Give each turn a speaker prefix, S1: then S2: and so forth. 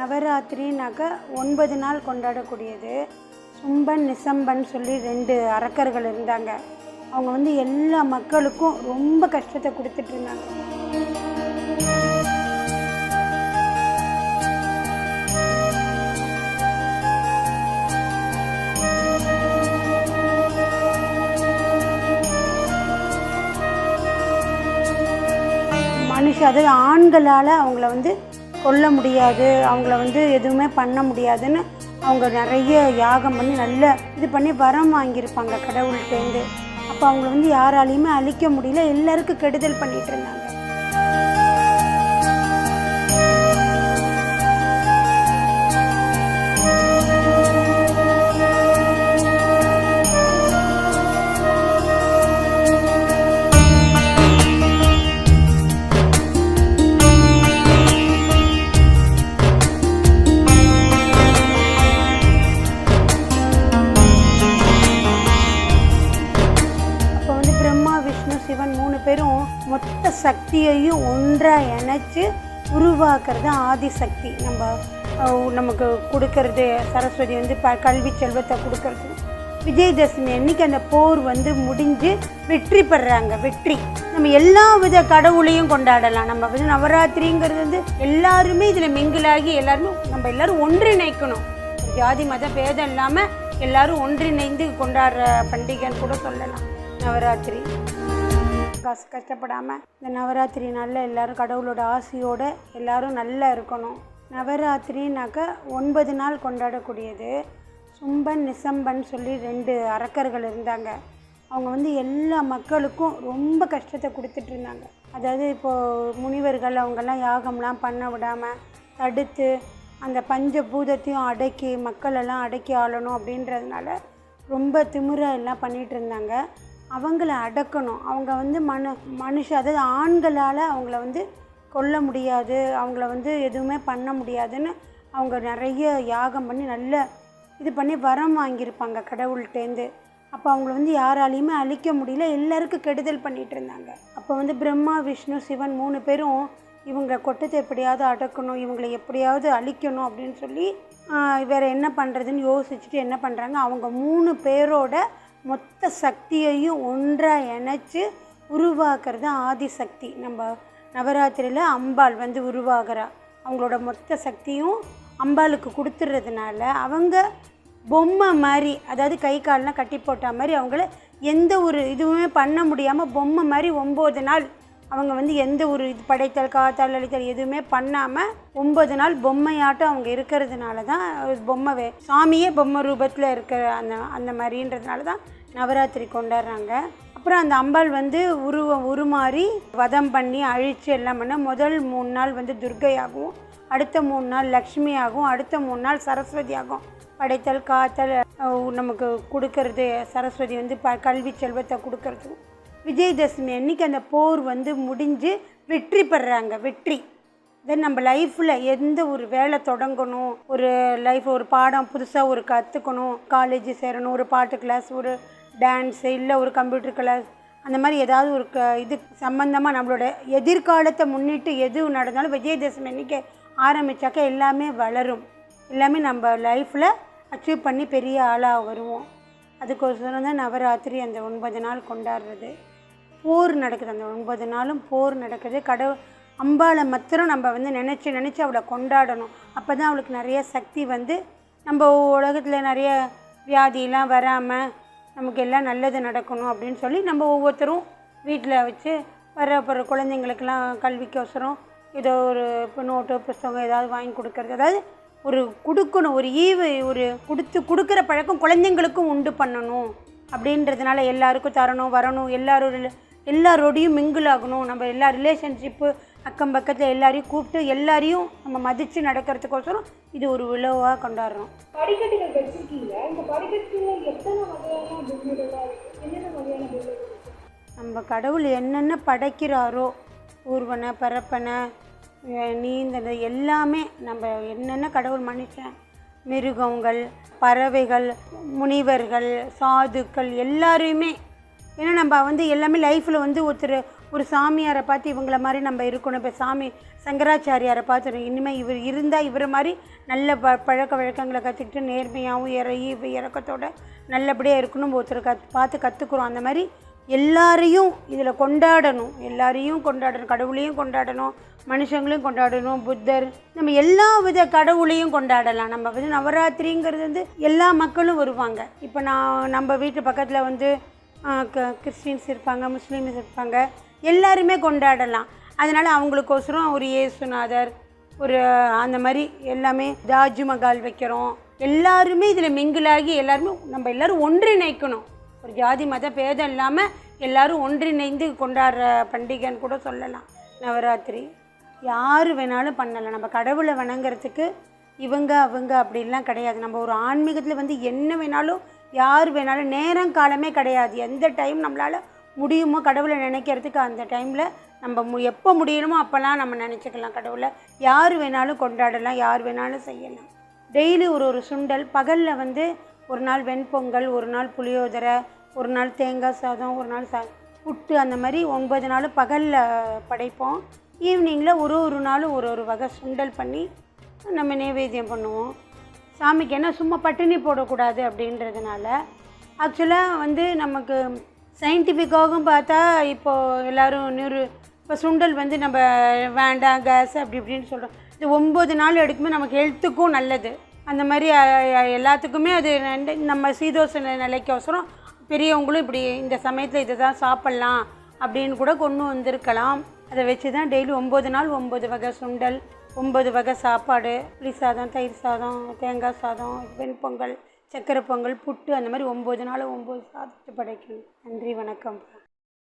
S1: நவராத்திரினாக்க ஒன்பது நாள் கொண்டாடக்கூடியது. சும்பன் நிசம்பன் சொல்லி ரெண்டு அரக்கர்கள் இருந்தாங்க. அவங்க வந்து எல்லா மக்களுக்கும் ரொம்ப கஷ்டத்தை கொடுத்துட்டு இருந்தாங்க. மனுஷ அதாவது ஆண்களால் அவங்கள வந்து கொல்ல முடியாது அவங்கள வந்து எதுவுமே பண்ண முடியாதுன்னு அவங்க நிறைய யாகம் பண்ணி நல்ல இது பண்ணி வரம் வாங்கியிருப்பாங்க கடவுள்கிட்டேருந்து அப்போ அவங்கள வந்து யாராலையுமே அழிக்க முடியல எல்லாருக்கும் கெடுதல் பண்ணிட்டு இருந்தாங்க. சக்தியையும் ஒன்றாக இணைச்சி உருவாக்குறது ஆதிசக்தி நம்ம நமக்கு கொடுக்கறது சரஸ்வதி வந்து ப கல்வி செல்வத்தை கொடுக்கறது. விஜயதசமி அன்னைக்கு அந்த போர் வந்து முடிஞ்சு வெற்றி பெறாங்க வெற்றி. நம்ம எல்லா வித கடவுளையும் கொண்டாடலாம். நம்ம வந்து நவராத்திரிங்கிறது வந்து எல்லாருமே இதில் மிங்கிலாகி எல்லாருமே நம்ம எல்லாரும் ஒன்றிணைக்கணும். ஜாதி மத பேதம் இல்லாமல் எல்லாரும் ஒன்றிணைந்து கொண்டாடுற பண்டிகைன்னு கூட சொல்லலாம். நவராத்திரி. கஷ்ட கஷ்டப்படாமல் இந்த நவராத்திரி நாளில் எல்லாரும் கடவுளோட ஆசையோடு எல்லாரும் நல்லா இருக்கணும். நவராத்திரினாக்க ஒன்பது நாள் கொண்டாடக்கூடியது. சும்பன் நிசம்பன் சொல்லி ரெண்டு அரக்கர்கள் இருந்தாங்க. அவங்க வந்து எல்லா மக்களுக்கும் ரொம்ப கஷ்டத்தை கொடுத்துட்டு இருந்தாங்க. அதாவது இப்போது முனிவர்கள் அவங்கெல்லாம் யாகம்லாம் பண்ண விடாமல் தடுத்து அந்த பஞ்ச பூதத்தையும் அடக்கி மக்களெல்லாம் அடக்கி ஆளணும் அப்படின்றதுனால ரொம்ப திமிரா எல்லாம் பண்ணிகிட்டு இருந்தாங்க. அவங்கள அடக்கணும். அவங்க வந்து மனு மனுஷ அதாவது ஆண்களால் அவங்கள வந்து கொல்ல முடியாது. அவங்கள வந்து எதுவுமே பண்ண முடியாதுன்னு அவங்க நிறைய யாகம் பண்ணி நல்ல இது பண்ணி வரம் வாங்கியிருப்பாங்க கடவுள்கிட்டேருந்து அப்போ அவங்கள வந்து யாராலையுமே அழிக்க முடியல. எல்லாருக்கும் கெடுதல் பண்ணிகிட்டு இருந்தாங்க. அப்போ வந்து பிரம்மா விஷ்ணு சிவன் மூணு பேரும் இவங்க கொட்டத்தை எப்படியாவது அடக்கணும் இவங்களை எப்படியாவது அழிக்கணும் அப்படின்னு சொல்லி வேறு என்ன பண்ணுறதுன்னு யோசிச்சுட்டு என்ன பண்ணுறாங்க அவங்க மூணு பேரோட மொத்த சக்தியையும் ஒன்றாக இணைச்சி உருவாக்குறது ஆதிசக்தி நம்ம நவராத்திரியில் அம்பாள் வந்து உருவாகிறா. அவங்களோட மொத்த சக்தியும் அம்பாளுக்கு கொடுத்துறதுனால அவங்க பொம்மை மாதிரி அதாவது கை கால்லாம் கட்டி போட்ட மாதிரி அவங்கள எந்த ஒரு இதுவுமே பண்ண முடியாமல் பொம்மை மாதிரி ஒம்பது நாள் அவங்க வந்து எந்த ஒரு இது படைத்தல் காத்தல் அழித்தல் எதுவுமே பண்ணாமல் ஒன்பது நாள் பொம்மையாட்டம் அவங்க இருக்கிறதுனால தான் பொம்மை வே சாமியே பொம்மை ரூபத்தில் இருக்கிற அந்த அந்த மாதிரின்றதுனால தான் நவராத்திரி கொண்டாடுறாங்க. அப்புறம் அந்த அம்பாள் வந்து உருவம் உருமாறி வதம் பண்ணி அழித்து எல்லாம் பண்ண முதல் மூணு நாள் வந்து துர்க்கையாகவும் அடுத்த மூணு நாள் லக்ஷ்மியாகவும் அடுத்த மூணு நாள் சரஸ்வதியாகும் படைத்தல் காத்தல் நமக்கு கொடுக்கறது சரஸ்வதி வந்து ப கல்வி செல்வத்தை கொடுக்கறது விஜயதசமி அன்னைக்கு அந்த போர் வந்து முடிஞ்சு வெற்றி பெறாங்க வெற்றி. தென் நம்ம லைஃப்பில் எந்த ஒரு வேலை தொடங்கணும் ஒரு லைஃப் ஒரு பாடம் புதுசாக ஒரு கற்றுக்கணும் காலேஜ் சேரணும் ஒரு பாட்டு கிளாஸ் ஒரு டான்ஸு இல்லை ஒரு கம்ப்யூட்டர் கிளாஸ் அந்த மாதிரி ஏதாவது ஒரு க இது சம்மந்தமாக நம்மளோட எதிர்காலத்தை முன்னிட்டு எது நடந்தாலும் விஜயதசமி அன்னைக்கு ஆரம்பித்தாக்க எல்லாமே வளரும். எல்லாமே நம்ம லைஃப்பில் அச்சீவ் பண்ணி பெரிய ஆளாக வருவோம். அதுக்கோசரம் தான் நவராத்திரி அந்த ஒன்பது நாள் கொண்டாடுறது. போர் நடக்குது அந்த ஒன்பது நாளும் போர் நடக்குது. கடவுள் அம்பாளை மாத்திரம் நம்ம வந்து நினச்சி நினச்சி அவளை கொண்டாடணும். அப்போ தான் அவளுக்கு நிறைய சக்தி வந்து நம்ம உலகத்தில் நிறைய வியாதியெலாம் வராமல் நமக்கு எல்லாம் நல்லது நடக்கணும் அப்படின்னு சொல்லி நம்ம ஒவ்வொருத்தரும் வீட்டில் வச்சு வர போகிற குழந்தைங்களுக்கெல்லாம் கல்விக்கோசரம் ஏதோ ஒரு இப்போ நோட்டு புஸ்தகம் ஏதாவது வாங்கி கொடுக்கறது. அதாவது ஒரு கொடுக்கணும் ஒரு ஈவு ஒரு கொடுத்து கொடுக்குற பழக்கம் குழந்தைங்களுக்கும் உண்டு பண்ணணும். அப்படின்றதுனால எல்லாருக்கும் தரணும் வரணும் எல்லாரோட எல்லாரோடையும் மிங்கிள் ஆகணும். நம்ம எல்லா ரிலேஷன்ஷிப்பு அக்கம் பக்கத்தில் எல்லாரையும் கூப்பிட்டு எல்லாரையும் நம்ம மதித்து நடக்கிறதுக்கோசரம் இது ஒரு விழாவாக கொண்டாடுறோம்.
S2: படிக்கட்டுகள் வச்சிருக்கீங்க. இந்த படிக்கட்டுல எத்தனை வகையான என்னென்ன
S1: நம்ம கடவுள் என்னென்ன படைக்கிறாரோ ஊர்வனை பரப்பனை நீந்தது எல்லாமே நம்ம என்னென்ன கடவுள் மனுஷன் மிருகங்கள் பறவைகள் முனிவர்கள் சாதுக்கள் எல்லாரையுமே ஏன்னா நம்ம வந்து எல்லாமே லைஃப்பில் வந்து ஒருத்தர் ஒரு சாமியாரை பார்த்து இவங்கள மாதிரி நம்ம இருக்கணும். இப்போ சாமி சங்கராச்சாரியாரை பார்த்து இனிமேல் இவர் இருந்தால் இவரை மாதிரி நல்ல ப பழக்க வழக்கங்களை கற்றுக்கிட்டு நேர்மையாகவும் இற இறக்கத்தோடு நல்லபடியாக இருக்கணும் ஒருத்தர் கத் பார்த்து கற்றுக்குறோம் அந்த மாதிரி எல்லாரையும் இதில் கொண்டாடணும். எல்லாரையும் கொண்டாடணும். கடவுளையும் கொண்டாடணும். மனுஷங்களையும் கொண்டாடணும். புத்தர். நம்ம எல்லா வித கடவுளையும் கொண்டாடலாம். நம்ம வந்து நவராத்திரிங்கிறது வந்து எல்லா மக்களும் வருவாங்க. இப்போ நான் நம்ம வீட்டு பக்கத்தில் வந்து க- கிறிஸ்டின்ஸ் இருப்பாங்க முஸ்லீம்ஸ் இருப்பாங்க. எல்லாருமே கொண்டாடலாம். அதனால் அவங்களுக்கோசரம் ஒரு இயேசுநாதர் ஒரு அந்த மாதிரி எல்லாமே தாஜ்மஹால் வைக்கிறோம். எல்லாருமே இதில் மிங்கிளாகி எல்லாருமே நம்ம எல்லாரும் ஒன்றிணைக்கணும். ஒரு ஜாதி மத பேதம் இல்லாமல் எல்லாரும் ஒன்றிணைந்து கொண்டாடுற பண்டிகைன்னு கூட சொல்லலாம். நவராத்திரி. யார் வேணாலும் பண்ணலாம். நம்ம கடவுளை வணங்குறதுக்கு இவங்க அவங்க அப்படின்லாம் கிடையாது. நம்ம ஒரு ஆன்மீகத்தில் வந்து என்ன வேணாலும் யார் வேணாலும் நேரம் காலமே கிடையாது. எந்த டைம் நம்மளால் முடியுமோ கடவுளை நினைக்கிறதுக்கு அந்த டைமில் நம்ம மு எப்போ முடியணுமோ அப்போல்லாம் நம்ம நினச்சிக்கலாம் கடவுளை. யார் வேணாலும் கொண்டாடலாம் யார் வேணாலும் செய்யலாம். டெய்லி ஒரு ஒரு சுண்டல் பகலில் வந்து ஒரு நாள் வெண்பொங்கல் ஒரு நாள் புளியோதரை ஒரு நாள் தேங்காய் சாதம் ஒரு நாள் சா புட்டு அந்த மாதிரி ஒன்பது நாள் பகலில் படைப்போம். ஈவினிங்கில் ஒரு ஒரு நாளும் ஒரு ஒரு வகை சுண்டல் பண்ணி நம்ம நைவேத்தியம் பண்ணுவோம். சாமிக்கு என்ன சும்மா பட்டினி போடக்கூடாது அப்படின்றதுனால ஆக்சுவலாக வந்து நமக்கு சயின்டிஃபிக்காகவும் பார்த்தா இப்போது எல்லோரும் நூறு இப்போ சுண்டல் வந்து நம்ம வேண்டாம் கேஸ் அப்படி இப்படின்னு சொல்கிறோம் இது ஒம்பது நாள் எடுக்கும்போது நமக்கு ஹெல்த்துக்கும் நல்லது. அந்த மாதிரி எல்லாத்துக்குமே அது நம்ம சீதோச நிலைக்கோசரம் பெரியவங்களும் இப்படி இந்த சமயத்தில் இதை தான் சாப்பிட்லாம் அப்படின்னு கூட கொண்டு வந்திருக்கலாம். அதை வச்சு தான் டெய்லி ஒம்பது நாள் ஒம்பது வகை சுண்டல் ஒம்பது வகை சாப்பாடு புளி சாதம் தயிர் சாதம் தேங்காய் சாதம் வெண்பொங்கல் சக்கரை பொங்கல் புட்டு அந்த மாதிரி ஒம்பது நாள் ஒம்பது சாப்பிட்டு படைக்கணும். நன்றி வணக்கம்.